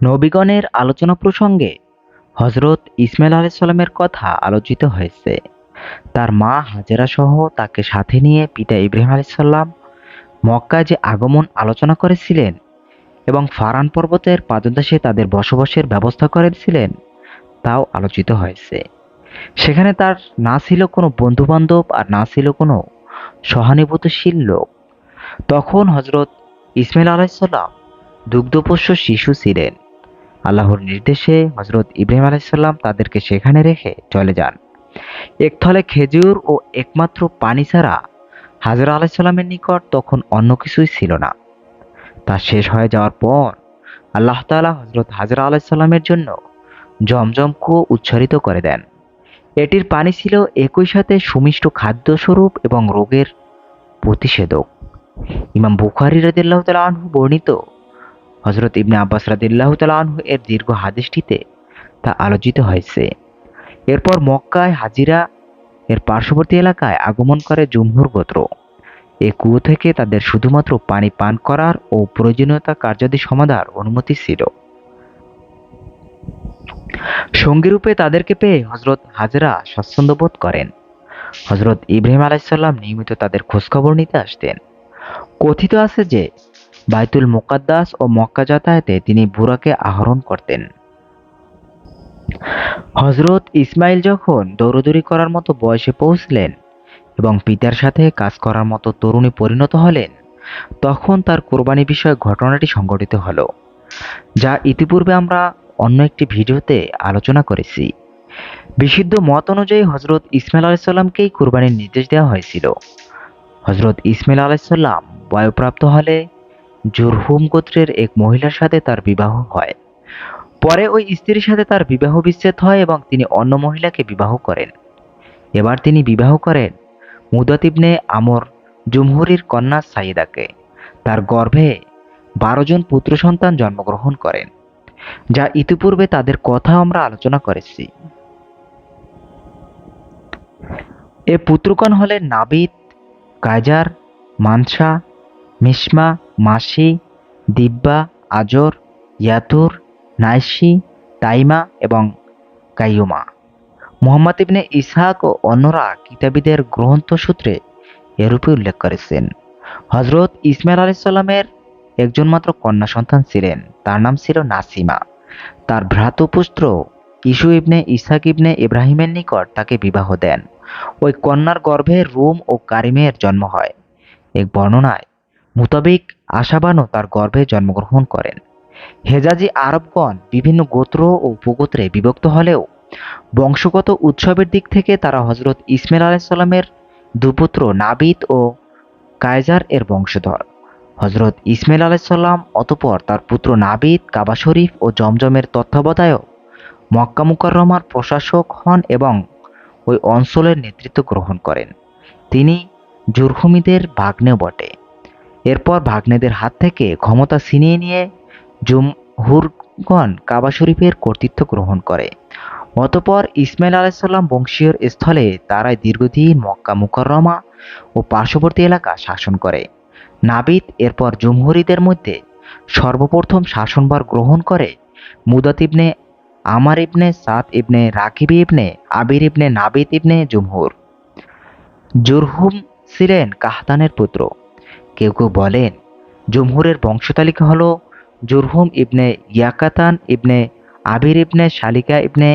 নবীগণের আলোচনা প্রসঙ্গে হজরত ইসমাইল আলাইসাল্লামের কথা আলোচিত হয়েছে। তার মা হাজেরা সহ তাকে সাথে নিয়ে পিতা ইব্রাহিম আলাইসাল্লাম মক্কায় যে আগমন আলোচনা করেছিলেন এবং ফারান পর্বতের পাদদেশে তাদের বসবাসের ব্যবস্থা করেছিলেন, তাও আলোচিত হয়েছে। সেখানে তার না ছিল কোনো বন্ধুবান্ধব আর না ছিল কোনো সহানুভূতিশীল লোক। তখন হজরত ইসমাইল আলাইসাল্লাম দুগ্ধপোষ্য শিশু ছিলেন। আল্লাহর নির্দেশে হজরত ইব্রাহিম আলাইসাল্লাম তাদেরকে সেখানে রেখে চলে যান। একথলে খেজুর ও একমাত্র পানি ছাড়া হাজরা আলাইসাল্লামের নিকট তখন অন্য কিছুই ছিল না। তা শেষ হয়ে যাওয়ার পর আল্লাহ তাআলা হজরত হাজরা আলাইসাল্লামের জন্য জমজম কুয়ো করে দেন। এটির পানি ছিল একই সাথে সুমিষ্ট খাদ্যস্বরূপ এবং রোগের প্রতিষেধক। ইমাম বুখারি রাদিল্লাহ তালা বর্ণিত হজরত ইবনে আব্বাস রাদিল্লাহ তালা এর দীর্ঘ হাদিসটিতে তা আলোচিত হয়েছে। এরপর মক্কায় হাজিরা এর পার্শ্ববর্তী এলাকায় আগমন করে জুমহুর গোত্র। এ কুয়ো থেকে তাদের শুধুমাত্র পানি পান করার ও প্রয়োজনীয়তা কার্যাদি সমাধার অনুমতি ছিল। সঙ্গীরূপে তাদেরকে পেয়ে হজরত হাজরা স্বাচ্ছন্দ্য বোধ করেন। হজরত ইব্রাহিম আলাইসাল্লাম নিয়মিত তাদের খোঁজখবর নিতে আসতেন। কথিত আছে যে বাইতুল মোকাদ্দাস ও মক্কা যাতায়াতে তিনি বুরাকে আহরণ করতেন। হজরত ইসমাইল যখন দৌড়দৌড়ি করার মতো বয়সে পৌঁছলেন এবং পিতার সাথে কাজ করার মতো তরুণী পরিণত হলেন, তখন তার কোরবানি বিষয়ক ঘটনাটি সংঘটিত হলো, যা ইতিপূর্বে আমরা অন্য একটি ভিডিওতে আলোচনা করেছি। বিশুদ্ধ মত অনুযায়ী হজরত ইসমাইল আলাইসাল্লামকেই কোরবানির নির্দেশ দেওয়া হয়েছিল। হজরত ইসমাইল আলাইসাল্লাম বয়প্রাপ্ত হলে জুরহুম গোত্রের এক মহিলার সাথে তার বিবাহ হয়। পরে ওই স্ত্রীর সাথে তার বিবাহ বিচ্ছেদ হয় এবং তিনি অন্য মহিলাকে বিবাহ করেন। এবার তিনি বিবাহ করেন মুদাতিবনে আমর জুমহুরির কন্যা সাইদাকে। তার গর্ভে বারো জন পুত্র সন্তান জন্মগ্রহণ করেন, যা ইতিপূর্বে তাদের কথা আমরা আলোচনা করেছি। এ পুত্রকণ হলেন নাবিদ, কায়জার, মানসা মিসমা মাসি, দিব্যা, আজর, ইয়াতুর, নাইসি, তাইমা এবং কাইয়ুমা। মোহাম্মদ ইবনে ইসহাক ও অন্যরা কিতাবীদের গ্রন্থ সূত্রে এরূপে উল্লেখ করেছেন। হজরত ইসমাইল আলাইসাল্লামের একজন মাত্র কন্যা সন্তান ছিলেন। তার নাম ছিল নাসিমা। তার ভ্রাতুপুত্র ইসু ইবনে ইসাক ইবনে ইব্রাহিমের নিকট তাকে বিবাহ দেন। ওই কন্যার গর্ভে রুম ও কারিমের জন্ম হয়। এক বর্ণনায় মোতাবেক আশাবানও তার গর্ভে জন্মগ্রহণ করেন। হেজাজি আরবগণ বিভিন্ন গোত্র ও উপগোত্রে বিভক্ত হলেও বংশগত উৎসবের দিক থেকে তারা হজরত ইসমাইল আলাইসাল্লামের দুপুত্র নাবিদ ও কায়জার এর বংশধর। হজরত ইসমাইল আলাইসাল্লাম অতপর তার পুত্র নাবিদ কাবা শরীফ ও জমজমের তত্ত্বাবধায়ক মক্কা মুকাররমার প্রশাসক হন এবং ওই অঞ্চলের নেতৃত্ব গ্রহণ করেন। তিনি জুরহুমিদের ভাগ্নেও বটে। এরপর ভাগ্নেদের হাত থেকে ক্ষমতা ছিনিয়ে নিয়ে জুমহুরগণ কাবা শরীফের কর্তৃত্ব গ্রহণ করে। অতপর ইসমাইল আলাইসাল্লাম বংশীয় স্থলে তারাই দীর্ঘদিন মক্কা মুকররমা ও পার্শ্ববর্তী এলাকা শাসন করে। নাবিদ এরপর জুমহুরিদের মধ্যে সর্বপ্রথম শাসনভার গ্রহণ করে মুদাত ইবনে আমার ইবনে সাত ইবনে রাকিব ইবনে আবির ইবনে নাবিদ ইবনে জুমহুর। জুরহুম ছিলেন কাহতানের পুত্র। কেউ কেউ বলেন, জুমহুরের বংশতালিকা হল জুরহুম ইবনে ইয়াকাতান ইবনে আবির ইবনে শালিকা ইবনে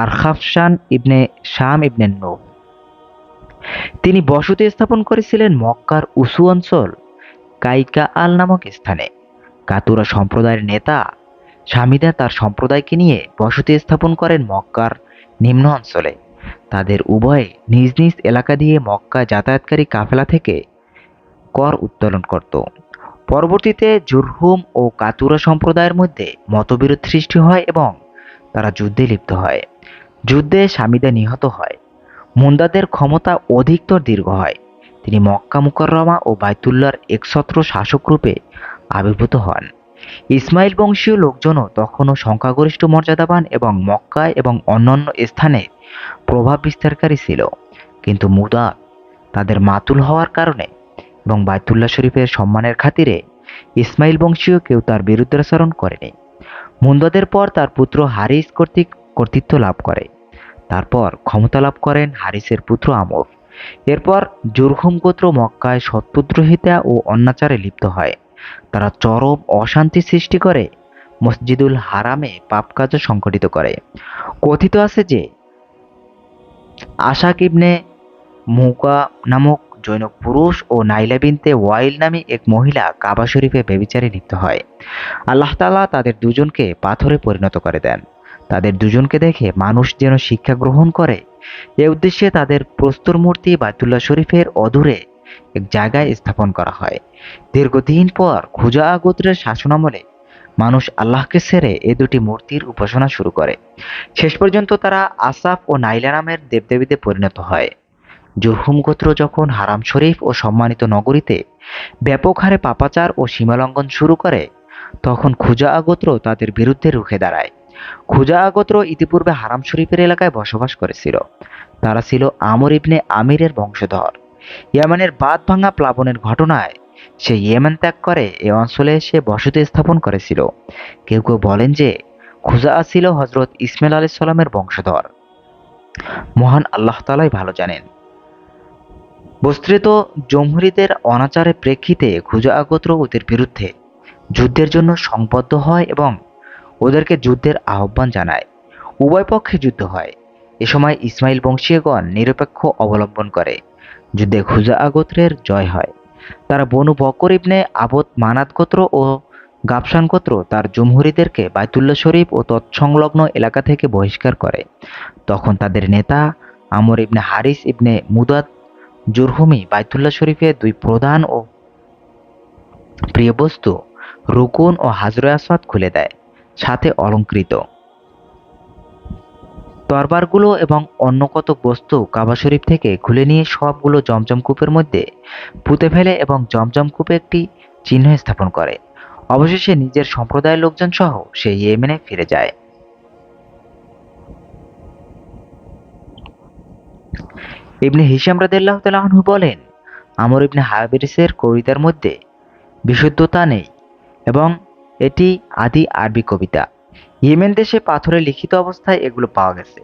আরখাফসান ইবনে শাম ইবনে নৌ তিনি বসতি স্থাপন করেছিলেন মক্কার উসু অঞ্চল কাইকা আল নামক স্থানে। কাতুরা সম্প্রদায়ের নেতা স্বামীদা তার সম্প্রদায়কে নিয়ে বসতি স্থাপন করেন মক্কার নিম্ন অঞ্চলে। তাদের উভয়ে নিজ নিজ এলাকা দিয়ে মক্কা যাতায়াতকারী কাফেলা থেকে কর উত্তোলন করত। পরবর্তীতে জুরহুম ও কাতুরা সম্প্রদায়ের মধ্যে মতবিরোধ সৃষ্টি হয় এবং তারা যুদ্ধে লিপ্ত হয়। যুদ্ধে স্বামীদের নিহত হয়। মুন্দাদের ক্ষমতা অধিকতর দীর্ঘ হয়। তিনি মক্কা মুকররমা ও একছত্র শাসক রূপে আবির্ভূত হন। ইসমাইল বংশীয় লোকজনও তখনও সংখ্যাগরিষ্ঠ মর্যাদাবান এবং মক্কায় এবং অন্যান্য স্থানে প্রভাব বিস্তারকারী ছিল। কিন্তু মুদা তাদের মাতুল হওয়ার কারণে এবং বায়তুল্লাহ শরীফের সম্মানের খাতিরে ইসমাইল বংশীয় কেউ তার বিরুদ্ধাচরণ করেনি। মুন্দদের পর তার পুত্র হারিস কর্তৃক কর্তৃত্ব লাভ করে। তারপর ক্ষমতা লাভ করেন হারিসের পুত্র আমর। এরপর জুরহুম গোত্র মক্কায় সত্যদ্রোহিতা ও অন্যাচারে লিপ্ত হয়। তারা চরম অশান্তি সৃষ্টি করে, মসজিদুল হারামে পাপ কাজও সংঘটিত করে। কথিত আছে যে আশাক ইবনে মুকা নামক জৈনক পুরুষ ও নাইলা বিনতে ওয়াইল নামে এক মহিলা কাবা শরীফে বেবিচারে লিপ্ত হয়। আল্লাহ তাআলা তাদের দুজনকে পাথরে পরিণত করে দেন। তাদের দুজনকে দেখে মানুষ যেন শিক্ষা গ্রহণ করে, এ উদ্দেশ্যে তাদের প্রস্তর মূর্তি বায়তুল্লাহ শরীফের অদূরে এক জায়গায় স্থাপন করা হয়। দীর্ঘদিন পর খুজা গোত্রের শাসনামলে মানুষ আল্লাহকে সেরে এ দুটি মূর্তির উপাসনা শুরু করে। শেষ পর্যন্ত তারা আসাফ ও নাইলা নামের দেবদেবীতে পরিণত হয়। জুরহুম গোত্র যখন হারাম শরীফ ও সম্মানিত নগরীতে ব্যাপক হারে পাপাচার ও সীমালঙ্ঘন শুরু করে, তখন খুজা গোত্র তাদের বিরুদ্ধে রুখে দাঁড়ায়। খুজা আগোত্র ইতিপূর্বে হারাম শরীফের এলাকায় বসবাস করেছিল। তারা ছিল আমর ইবনে আমিরের বংশধর। ইয়ামানের বাদ ভাঙা প্লাবনের ঘটনায় সে ইয়েমেন ত্যাগ করে, এ অঞ্চলে এসে বসতি স্থাপন করেছিল। কেউ কেউ বলেন যে, খুজা ছিল হজরত ইসমাইল আলাইহিস সালামের বংশধর। মহান আল্লাহ তালাই ভালো জানেন। বস্ত্রিত জমহুরিদের অনাচারের প্রেক্ষিতে খুজা গোত্র ওদের বিরুদ্ধে। যুদ্ধের জন্য সংবদ্ধ হয় এবং ওদেরকে যুদ্ধের আহ্বান জানায়। উভয় পক্ষে যুদ্ধ হয়। এ সময় ইসমাইল বংশীয়গণ নিরপেক্ষ অবলম্বন করে। যুদ্ধে খুজা গোত্রের জয় হয়। তারা বনু বকর ইবনে আবদ মানাত গোত্র ও গাবসান গোত্র তার জমহুরিদেরকে বাইতুল্লাহ শরীফ ও তৎসংলগ্ন এলাকা থেকে বহিষ্কার করে। তখন তাদের নেতা আমর ইবনে হারিস ইবনে মুদাদ জুরহুমি বাইতুল্লাহ শরীফের দুই প্রধান ও প্রিয় বস্তু রুকুন ও হাজরে আসাদ খুলে দেয়, সাথে অলঙ্কৃত। তরবারগুলো এবং অন্য কত বস্তু কাবা শরীফ থেকে খুলে নিয়ে সবগুলো জমজম কূপের মধ্যে পুঁতে ফেলে এবং জমজম কূপে একটি চিহ্ন স্থাপন করে। অবশেষে নিজের সম্প্রদায়ের লোকজন সহ সে ইয়েমেনে ফিরে যায়। ইবনে হিসাম রাদিয়াল্লাহু তাআলা আনহু বলেন, আমর ইবনে হাবিরিসের কবিতার মধ্যে বিশুদ্ধতা নেই এবং এটি আদি আরবি কবিতা। ইয়েমেন দেশে পাথরে লিখিত অবস্থায় এগুলো পাওয়া গেছে।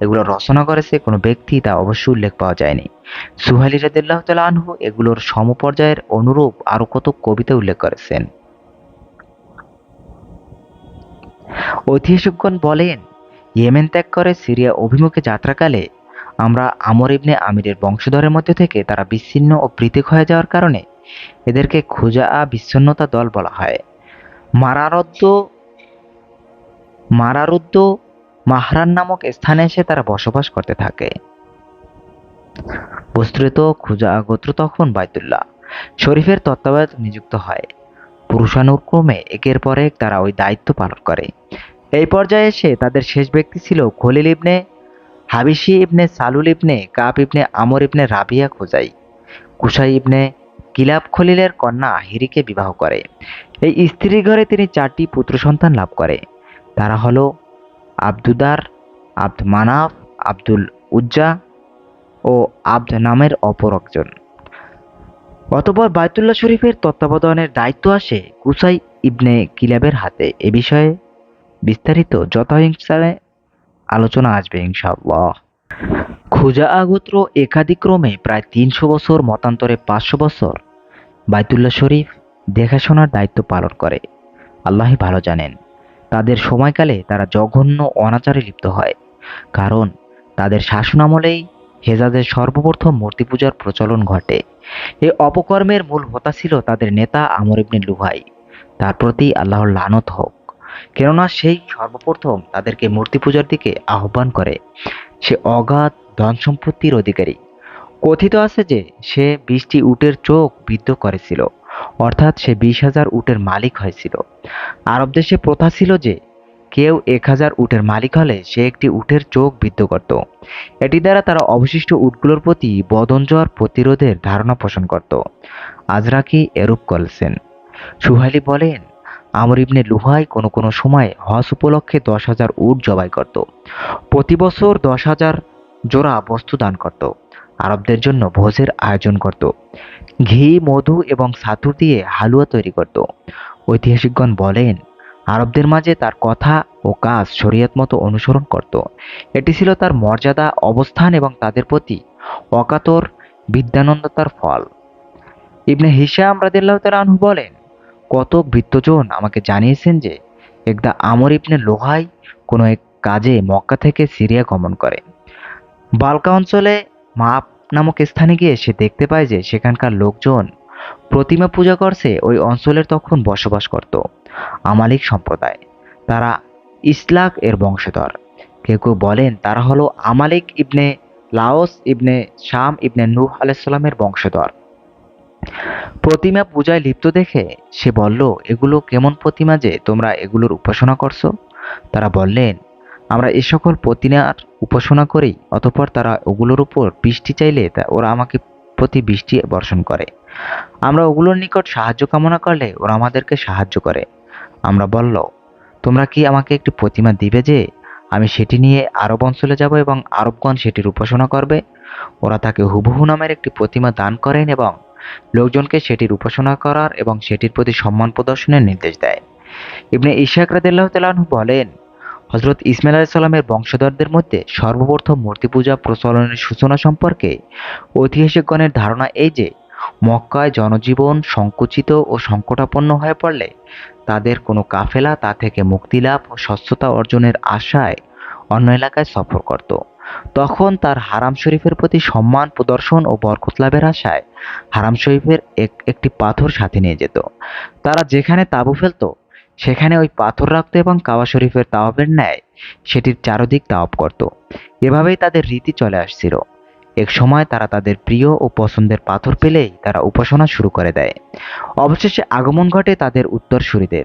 এগুলো রচনা করেছে কোনো ব্যক্তি তা অবশ্যই উল্লেখ পাওয়া যায়নি। সুহাইলি রাদিয়াল্লাহু তাআলা আনহু এগুলোর সমপর্যায়ের অনুরূপ আরও কত কবিতা উল্লেখ করেছেন। ঐতিহাসিকগণ বলেন, ইয়েমেন ত্যাগ করে সিরিয়া অভিমুখে যাত্রাকালে আমরা আমর ইবনে আমিরের বংশধরের মধ্যে থেকে তারা বিচ্ছিন্ন ও পৃথক হয়ে যাওয়ার কারণে এদেরকে খুজা বিচ্ছিন্নতা দল বলা হয়। মারারদ্দ, মারারুদ্দ মাহরান নামক স্থানে এসে তারা বসবাস করতে থাকে। বস্তুত খুজা গোত্র তখন বাইতুল্লাহ শরীফের তত্ত্বাবধায়ক নিযুক্ত হয়। পুরুষানুক্রমে একের পর এক তারা ওই দায়িত্ব পালন করে। এই পর্যায়ে এসে তাদের শেষ ব্যক্তি ছিল Khalil ibn Habishi ibn Salul ibn Kab ibn Amr ibn Rabia Khuzai. Qusai ibn Kilab খলিলের কন্যা হিরিকে বিবাহ করে। এই স্ত্রী ঘরে তিনি চারটি পুত্র সন্তান লাভ করে। তারা হল আব্দুদার, আব্দ মানাফ, আব্দুল উজ্জা ও আব্দ নামের অপর একজন। অতপর বায়তুল্লাহ শরীফের তত্ত্বাবধানের দায়িত্ব আসে কুসাই ইবনে কিলাবের হাতে। এ বিষয়ে বিস্তারিত যথাহিংসায় আলোচনা আসবে, ইনশাআল্লাহ। খুজা আগোত্র একাধিক্রমে প্রায় তিনশো বছর, মতান্তরে পাঁচশো বছর। বাইতুল্লাহ শরীফ দেখাশোনার দায়িত্ব পালন করে। আল্লাহই ভালো জানেন, তাদের সময়কালে তারা জঘন্য অনাচারে লিপ্ত হয়। কারণ তাদের শাসনামলেই হেজাজের সর্বপ্রথম মূর্তি পূজার প্রচলন ঘটে। এই অপকর্মের মূল হোতা ছিল তাদের নেতা আমর ইবনে লুহাই। তার প্রতি আল্লাহর লানত হোক। কেননা সেই সর্বপ্রথম তাদেরকে মূর্তি পূজার দিকে আহ্বান করে। সে অগাধ ধন সম্পত্তির অধিকারী। কথিত আছে যে সে বিশটি উটের চোখ বিদ্ধ করেছিল, অর্থাৎ সে বিশ হাজার উটের মালিক হয়েছিল। আরব দেশে প্রথা ছিল যে কেউ এক হাজার উটের মালিক হলে সে একটি উটের চোখ বিদ্ধ করত। এটি দ্বারা তারা অবশিষ্ট উটগুলোর প্রতি বদনজোয়ার প্রতিরোধের ধারণা পোষণ করত। আজরাকি এরূপ করেছেন। সুহালি বলেন আমর ইবনে লুহাই কোনো কোনো সময় হজ উপলক্ষে দশ হাজার উট জবাই করত। প্রতি বছর দশ হাজার জোড়া বস্তু দান করত। আরবদের জন্য ভোজের আয়োজন করত। ঘি, মধু এবং সাতুর দিয়ে হালুয়া তৈরি করত। ঐতিহাসিকগণ বলেন, আরবদের মাঝে তার কথা ও কাজ শরীয়ত মতো অনুসরণ করত। এটি ছিল তার মর্যাদা, অবস্থান এবং তাদের প্রতি অকাতর বিদ্যানন্দতার ফল। ইবনে হিসাম রাদিল্লাহ আনহু বলেন কতক বৃত্তজন আমাকে জানিয়েছেন যে একদা আমর ইবনে লোহাই কোনো এক কাজে মক্কা থেকে সিরিয়া গমন করে। বালকা অঞ্চলে মাপ নামক স্থানে গিয়ে সে দেখতে পায় যে সেখানকার লোকজন প্রতিমা পূজা করছে, ওই অঞ্চলের তখন বসবাস করত। আমালিক সম্প্রদায়, তারা ইসলাক এর বংশধর। কেউ কেউ বলেন তারা হলো আমালিক ইবনে লাওস ইবনে শাম ইবনে নূহ আলাইসাল্লামের বংশধর। প্রতিমা পূজায় লিপ্ত দেখে সে বলল, এগুলো কেমন প্রতিমা যে তোমরা এগুলোর উপাসনা করছ? তারা বললেন, আমরা এ সকল প্রতিমার উপাসনা করি, অতপর তারা ওগুলোর উপর বৃষ্টি চাইলে তা ওরা আমাকে প্রতি বৃষ্টি বর্ষণ করে। আমরা ওগুলোর নিকট সাহায্য কামনা করলে ওরা আমাদেরকে সাহায্য করে। আমরা বলল, তোমরা কি আমাকে একটি প্রতিমা দিবে যে আমি সেটি নিয়ে আরব অঞ্চলে যাব এবং আরবগণ সেটির উপাসনা করবে? ওরা তাকে হুবহু নামের একটি প্রতিমা দান করেন এবং লোকজনকে সেটির উপাসনা করার এবং সেটির প্রতি সম্মান প্রদর্শনের নির্দেশ দেয়। ইবনে ইশাক রাদিল্লাহ তালাহু বলেন হজরত ইসমাইল আলাইসাল্লামের বংশধরদের মধ্যে সর্বপ্রথম মূর্তি পূজা প্রচলনের সূচনা সম্পর্কে ঐতিহাসিকগণের ধারণা এই যে, মক্কায় জনজীবন সংকুচিত ও সংকটাপন্ন হয়ে পড়লে তাদের কোনো কাফেলা তা থেকে মুক্তি লাভ ও স্বচ্ছতা অর্জনের আশায় অন্য এলাকায় সফর করত। তখন তার হারাম শরীফের প্রতি সম্মান, প্রদর্শন ও বরকত লাভের আশায় হারাম শরীফের এক, একটি পাথর সাথে নিয়ে যেত। তারা যেখানে তাঁবু ফেলতো, সেখানে ওই পাথর রাখতো এবং কাবা শরীফের তাওয়াবের ন্যায় সেটির চারদিক তাওয়াব করত। এভাবেই তাদের রীতি চলে আসছিল। এক সময় তারা তাদের প্রিয় ও পছন্দের পাথর পেলেই তারা উপাসনা শুরু করে দেয়। অবশেষে আগমন ঘটে তাদের উত্তরসূরিদের।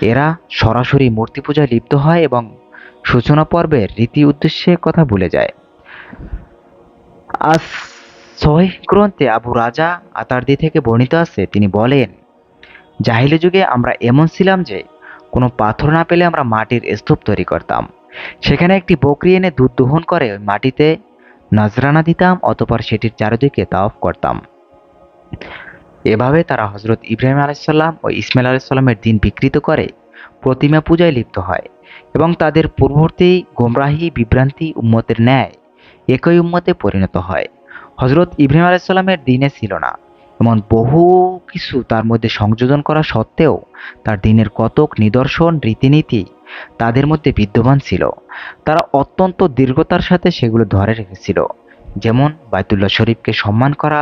এরা সরাসরি মূর্তি পূজায় লিপ্ত হয় এবং সূচনা পর্বের রীতি উদ্দেশ্যে কথা ভুলে যায়। আজ সহি গ্রন্থে আবু রাজা আতারদি থেকে বর্ণিত আছে, তিনি বলেন, জাহিলি যুগে আমরা এমন ছিলাম যে, কোনো পাথর না পেলে আমরা মাটির স্তূপ তৈরি করতাম। সেখানে একটি বকরি এনে দুধ দোহন করে ওই মাটিতে নজরানা দিতাম, অতপর সেটির চারিদিকে তাওফ করতাম। এভাবে তারা হজরত ইব্রাহিম আলাইসাল্লাম ও ইসমাইল আলাইসাল্লামের দিন বিকৃত করে প্রতিমা পূজায় লিপ্ত হয় এবং তাদের পূর্ববর্তী গোমরাহি বিভ্রান্তি উম্মতের ন্যায় একই উম্মতে পরিণত হয়। হজরত ইব্রাহিম আলাইসাল্লামের দিনে ছিল না এমন বহু কিছু তার মধ্যে সংযোজন করা সত্ত্বেও তার দিনের কতক নিদর্শন, রীতিনীতি তাদের মধ্যে বিদ্যমান ছিল। তারা অত্যন্ত দীর্ঘতার সাথে সেগুলো ধরে রেখেছিল। যেমন বায়তুল্লাহ শরীফকে সম্মান করা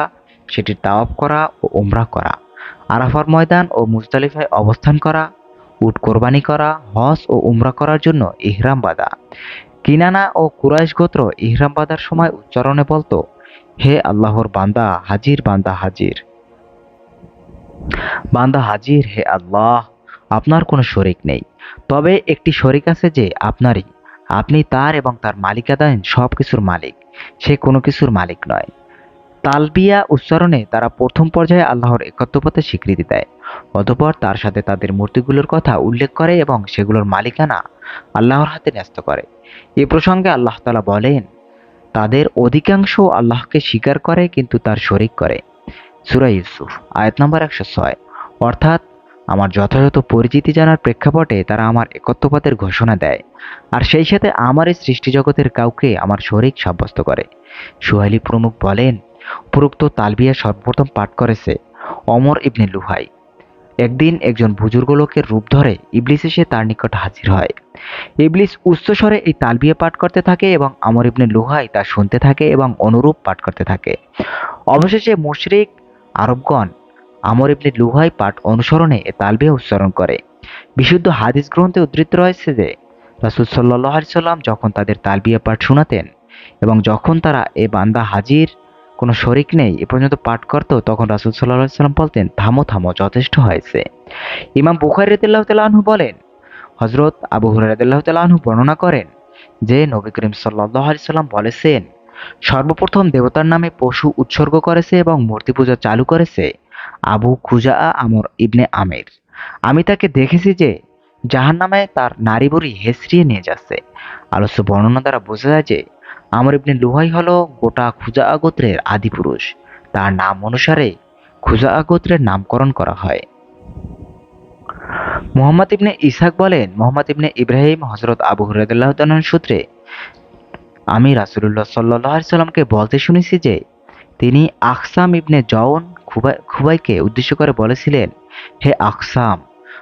সেটির তাওয়াব করা ও ওমরা করা, আরাফার ময়দান ও মুজদালিফায় অবস্থান করা উট কোরবানি করা, হজ ও উমরা করার জন্য ইহরাম বাঁধা। কিনানা ও কুরাইশ গোত্র ইহরাম বাঁধার সময় উচ্চারণে বলতো, হে আল্লাহর বান্দা, হাজির বান্দা হাজির। বান্দা হাজির, হে আল্লাহ, আপনার কোনো শরিক নেই। তবে একটি শরিক আছে যে আপনারই। আপনি তার এবং তার মালিকাদায়ন সব কিছুর মালিক। সে কোনো কিছুর মালিক নয়। তালবিয়া উচ্চারণে তারা প্রথম পর্যায়ে আল্লাহর একত্বপথে স্বীকৃতি দেয়। অতপর তার সাথে তাদের মূর্তিগুলোর কথা উল্লেখ করে এবং সেগুলোর মালিকানা আল্লাহর হাতে ন্যস্ত করে। এ প্রসঙ্গে আল্লাহ তালা বলেন, তাদের অধিকাংশ আল্লাহকে স্বীকার করে কিন্তু তার শরিক করে। সুরা ইউসুফ, আয়াত নম্বর একশো ছয়। অর্থাৎ, আমার যথাযথ পরিচিতি জানার প্রেক্ষাপটে তারা আমার একত্বপাতের ঘোষণা দেয়, আর সেই সাথে আমার এই সৃষ্টিজগতের কাউকে আমার শরিক সাব্যস্ত করে। সুহাইলি প্রমুখ বলেন উপরোক্ত তালবিয়া সর্বপ্রথম পাঠ করেছে অমর ইবনে লুহাই। একদিন একজন বুজুর্গ লোকের রূপ ধরে ইবলিস এসে তার নিকট হাজির হয়। ইবলিস উচ্চস্বরে এই তালবিয়া পাঠ করতে থাকে এবং আমর ইবনে লুহাই তা শুনতে থাকে এবং অনুরূপ পাঠ করতে থাকে। অবশেষে মুশরিক আরবগণ আমর ইবনে লুহাই পাঠ অনুসরণে এ তালবিয়া উচ্চারণ করে। বিশুদ্ধ হাদিস গ্রন্থে উদ্ধৃত রয়েছে যে, রাসুল সাল্লাহ সাল্লাম যখন তাদের তালবিয়া পাঠ শোনাতেন এবং যখন তারা এ বান্দা হাজির কোনো শরিক নেই, এ পর্যন্ত পাঠ করতো, তখন রাসুল সাল্লাহ সাল্লাম বলতেন, থামো থামো, যথেষ্ট হয়েছে। ইমাম বুখারি রদুল্লাহ তালাহু বলেন হজরত আবু হুরারদুল্লাহ তালাহু বর্ণনা করেন যে, নবী করিম সাল্লাহ আলি সাল্লাম বলেছেন, সর্বপ্রথম দেবতার নামে পশু উৎসর্গ করেছে এবং মূর্তি পূজা চালু করেছে আবু খুজা আমর ইবনে আমের। আমি তাকে দেখেছি যে জাহান নামে তার নারী বুড়ি হেসরিয়ে নিয়ে যাচ্ছে। আলোচ্য বর্ণনা দ্বারা বোঝা যায় যে আমর ইবনে লুহাই হল গোটা খুজা গোত্রের আদি পুরুষ। তার নাম অনুসারে খুজা গোত্রের নামকরণ করা হয়। মোহাম্মদ ইবনে ইসাক বলেন, মোহাম্মদ ইবনে ইব্রাহিম হজরত আবু হুরাদুল্লাহ সূত্রে আমি রাসুলুল্লাহ সাল্লাহ সাল্লামকে বলতে শুনেছি যে, তিনি আকসাম ইবনে জওন খুবাই, খুবাইকে উদ্দেশ্য করে বলেছিলেন, হে আকসাম,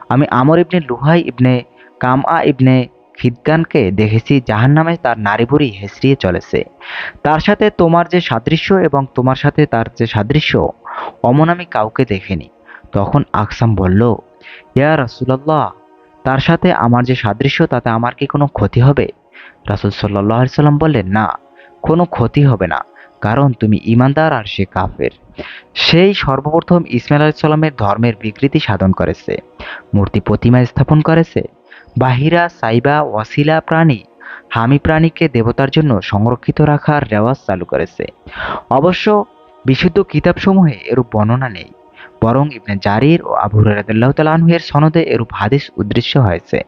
আমি আমর ইবনে লুহাই ইবনে কামআ ইবনে খিদ্দানকে দেখেছি জাহান নামে তার নারী বুড়ি হেসড়িয়ে চলেছে। তার সাথে তোমার যে সাদৃশ্য এবং তোমার সাথে তার যে সাদৃশ্য, অমন আমি কাউকে দেখিনি। তখন আকসাম বলল, ইয়া রাসুলাল্লাহ, তার সাথে আমার যে সাদৃশ্য, তাতে আমার কি কোনো ক্ষতি হবে? রাসুল সাল্লাহ সাল্লাম বললেন, না, কোনো ক্ষতি হবে না, কারণ তুমি ইমানদার আর সে কাফের। সেই সর্বপ্রথম ইসমাইল আলাইসাল্লামের ধর্মের বিকৃতি সাধন করেছে, মূর্তি প্রতিমা স্থাপন করেছে বাহিরা, সাইবা, ওয়াসিলা প্রাণী, হামি প্রাণীকে দেবতার জন্য সংরক্ষিত রাখার রেওয়াজ চালু করেছে। অবশ্য বিশুদ্ধ কিতাবসমূহে এরূপ বর্ণনা নেই, বরং ইবনে জারির ও আবু রাদিল্লাহ তালাহের সনদে এরূপ হাদিস উদ্দৃশ্য হয়েছে।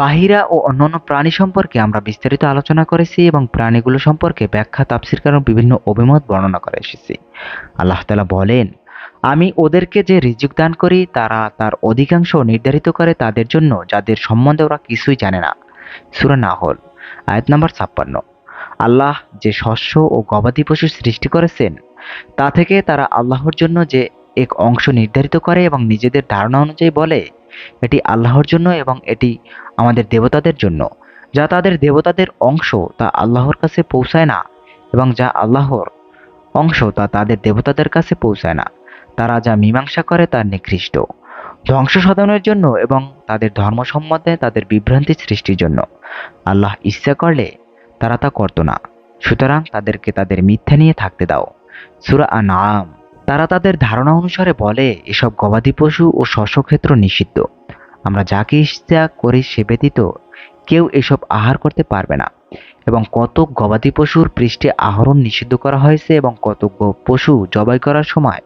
বাহিরা ও অন্যান্য প্রাণী সম্পর্কে আমরা বিস্তারিত আলোচনা করেছি এবং প্রাণীগুলো সম্পর্কে ব্যাখ্যা, তাফসির কারণ বিভিন্ন অভিমত বর্ণনা করে এসেছি। আল্লাহ তালা বলেন আমি ওদেরকে যে রিজিক দান করি, তারা তার অধিকাংশ নির্ধারিত করে তাদের জন্য, যাদের সম্বন্ধে ওরা কিছুই জানে না। সুরা না হল আয়াত নাম্বার ছাপ্পান্ন। আল্লাহ যে শস্য ও গবাদি পশু সৃষ্টি করেছেন, তা থেকে তারা আল্লাহর জন্য যে এক অংশ নির্ধারিত করে এবং নিজেদের ধারণা অনুযায়ী বলে, এটি আল্লাহর জন্য এবং এটি আমাদের দেবতাদের জন্য। যা তাদের দেবতাদের অংশ, তা আল্লাহর কাছে পৌঁছায় না, এবং যা আল্লাহর অংশ, তা তাদের দেবতাদের কাছে পৌঁছায় না। তারা যা মীমাংসা করে তা নিকৃষ্ট। ধ্বংস সাধনের জন্য এবং তাদের ধর্ম সম্বন্ধে তাদের বিভ্রান্তি সৃষ্টির জন্য। আল্লাহ ইচ্ছা করলে তারা তা করত না। সুতরাং তাদেরকে তাদের মিথ্যা নিয়ে থাকতে দাও। সুরা আনাম তারা তাদের ধারণা অনুসারে বলে, এসব গবাদি পশু ও শস্যক্ষেত্র নিষিদ্ধ। আমরা যাকে ইচ্ছা করি সে ব্যতীত কেউ এসব আহার করতে পারবে না। এবং কত গবাদি পশুর পৃষ্ঠে আহরণ নিষিদ্ধ করা হয়েছে এবং কত পশু জবাই করার সময়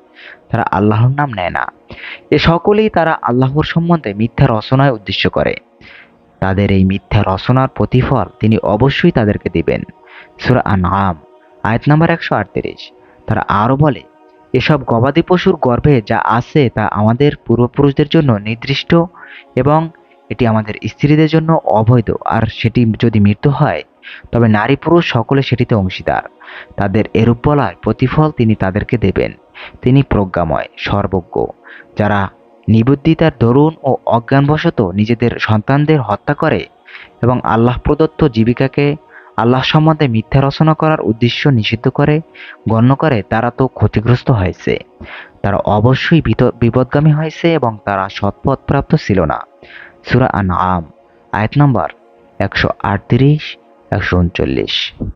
তারা আল্লাহর নাম নেয় না। এ সকলেই তারা আল্লাহর সম্বন্ধে মিথ্যা রচনায় উদ্দেশ্য করে। তাদের এই মিথ্যা রচনার প্রতিফল তিনি অবশ্যই তাদেরকে দিবেন। সুরা আনাম আয়াত নাম্বার একশো আটত্রিশ। তারা আরও বলে, এসব গবাদি পশুর গর্ভে যা আছে তা আমাদের পূর্বপুরুষদের জন্য নির্দিষ্ট এবং এটি আমাদের স্ত্রীদের জন্য অবৈধ। আর সেটি যদি মৃত্যু হয়, তবে নারী পুরুষ সকলে সেটিতে অংশীদার। তাদের এরূপ বলার প্রতিফল তিনি তাদেরকে দেবেন। তিনি প্রজ্ঞাময়, সর্বজ্ঞ, যারা নিবুদ্ধিতার দরুন ও অজ্ঞানবশত নিজেদের সন্তানদের হত্যা করে এবং আল্লাহ প্রদত্ত জীবিকাকে আল্লাহ সম্বন্ধে মিথ্যা রচনা করার উদ্দেশ্য নিষিদ্ধ করে, গণ্য করে, তারা তো ক্ষতিগ্রস্ত হয়েছে। তারা অবশ্যই বিপদগামী হয়েছে এবং তারা সৎপথ প্রাপ্ত ছিল না। সুরা আন আম আয়াত নম্বর একশো আটত্রিশ, একশো উনচল্লিশ।